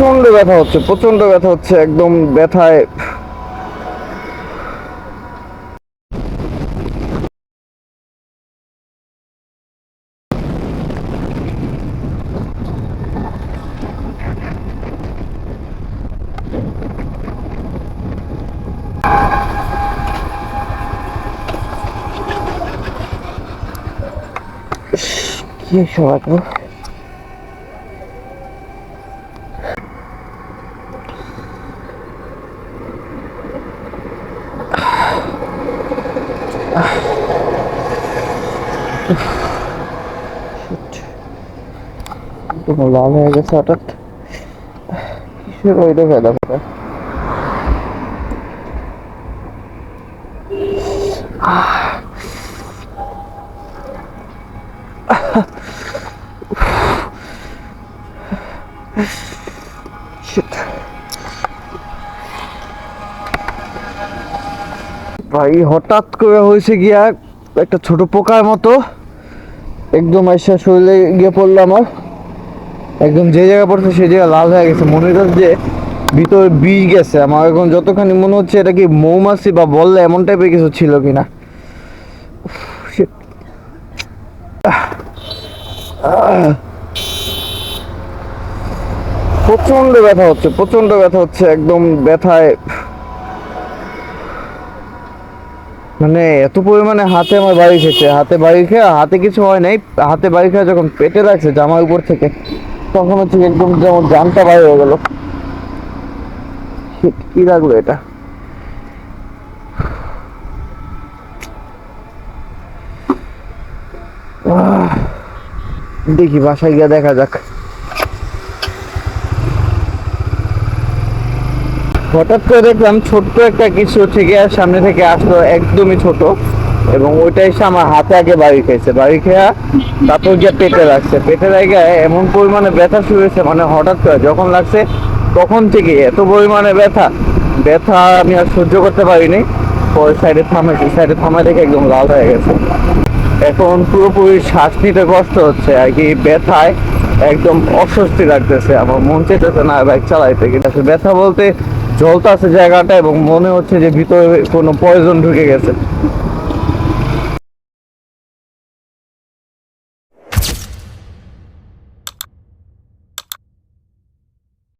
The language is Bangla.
প্রচণ্ড ব্যথা হচ্ছে প্রচণ্ড ব্যথা হচ্ছে একদম ব্যথায়। কি সবাই লাল হয়ে গেছে হঠাৎ কিসের ওই দেখে দেখো Shit. ভাই, হঠাৎ করে হয়েছে গিয়া একটা ছোট পোকার মতো। একদম এসে শরীরে গিয়ে পড়ল আমার। একদম যে জায়গায় পড়ছে সেই জায়গা লাল হয়ে গেছে। মনে হচ্ছে যে ভিতরে বিষ গেছে। আমার এখন যতখানি মনে হচ্ছে এটা কি মৌমাছি বা বললে এমন টাইপের কিছু ছিল কিনা। প্রচণ্ড ব্যথা হচ্ছে প্রচণ্ড ব্যথা হচ্ছে। একদম ব্যথায় মানে এত পরিমাণে হাতে আমার বাড়ি খেয়েছে। হাতে বাড়ি খেয়ে, হাতে কিছু হয় নাই। হাতে বাড়ি খেয়ে যখন পেটে রাখছে জামার উপর থেকে, তখন হচ্ছে একদম যেমন জানটা বাইরে হয়ে গেল। কি লাগল এটা? দেখি, বাসায় গিয়ে দেখা যাক। হঠাৎ করে দেখলাম ছোট্ট একটা কিছু গিয়ে সামনে থেকে আসলো একদমই ছোট এবং ওইটা এসে আমার হাতে আগে বাড়ি খেয়েছে। বাড়ি খেয়া তারপর গিয়ে পেটে লাগছে। পেটে লাগে এমন পরিমাণে ব্যথা শুরু হয়েছে মানে হঠাৎ করে যখন লাগছে তখন থেকে এত পরিমাণে ব্যথা। ব্যথা আমি আর সহ্য করতে পারিনি। পরে সাইডে থামাইছি সাইডে থামাই দেখে একদম লাল হয়ে গেছে। এখন পুরোপুরি শ্বাস নিতে কষ্ট হচ্ছে আর কি, ব্যথায় একদম অস্বস্তি লাগতেছে। আমার মন চেতেছে না বাইক চালাইতে, কিন্তু ব্যথা বলতে জলতা আছে জায়গাটা এবং মনে হচ্ছে যে ভিতরে কোনো পয়জন ঢুকে গেছে।